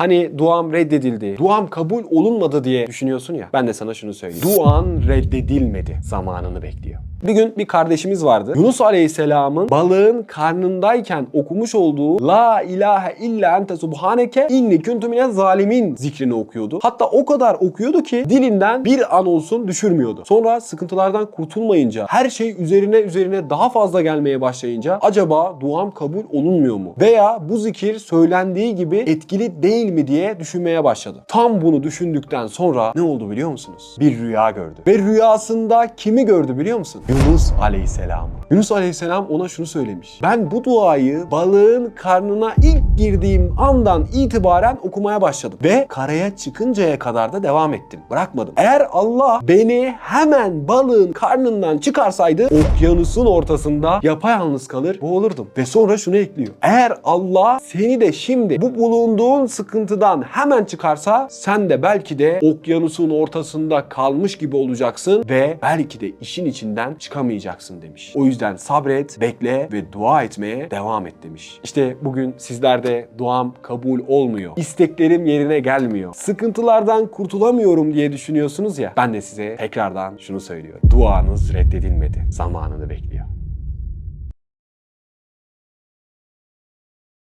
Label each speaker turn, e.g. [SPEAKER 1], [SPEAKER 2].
[SPEAKER 1] Hani duam reddedildi, duam kabul olunmadı diye düşünüyorsun ya. Ben de sana şunu söyleyeyim. Duan reddedilmedi. Zamanını bekliyor. Bir gün bir kardeşimiz vardı. Yunus Aleyhisselam'ın balığın karnındayken okumuş olduğu La ilahe illa ente subhaneke inni kuntu zalimin zikrini okuyordu. Hatta o kadar okuyordu ki dilinden bir an olsun düşürmüyordu. Sonra sıkıntılardan kurtulmayınca, her şey üzerine üzerine daha fazla gelmeye başlayınca acaba duam kabul olunmuyor mu? Veya bu zikir söylendiği gibi etkili değil mi diye düşünmeye başladı. Tam bunu düşündükten sonra ne oldu biliyor musunuz? Bir rüya gördü. Ve rüyasında kimi gördü biliyor musun? Yunus Aleyhisselam'ı. Yunus Aleyhisselam ona şunu söylemiş. Ben bu duayı balığın karnına ilk girdiğim andan itibaren okumaya başladım. Ve karaya çıkıncaya kadar da devam ettim. Bırakmadım. Eğer Allah beni hemen balığın karnından çıkarsaydı okyanusun ortasında yapayalnız kalır boğulurdum. Ve sonra şunu ekliyor. Eğer Allah seni de şimdi bu bulunduğun sıkıntıdan hemen çıkarsa sen de belki de okyanusun ortasında kalmış gibi olacaksın ve belki de işin içinden çıkamayacaksın demiş. O yüzden sabret, bekle ve dua etmeye devam et demiş. İşte bugün sizlerde duam kabul olmuyor. İsteklerim yerine gelmiyor. Sıkıntılardan kurtulamıyorum diye düşünüyorsunuz ya. Ben de size tekrardan şunu söylüyorum. Duanız reddedilmedi. Zamanını bekliyor.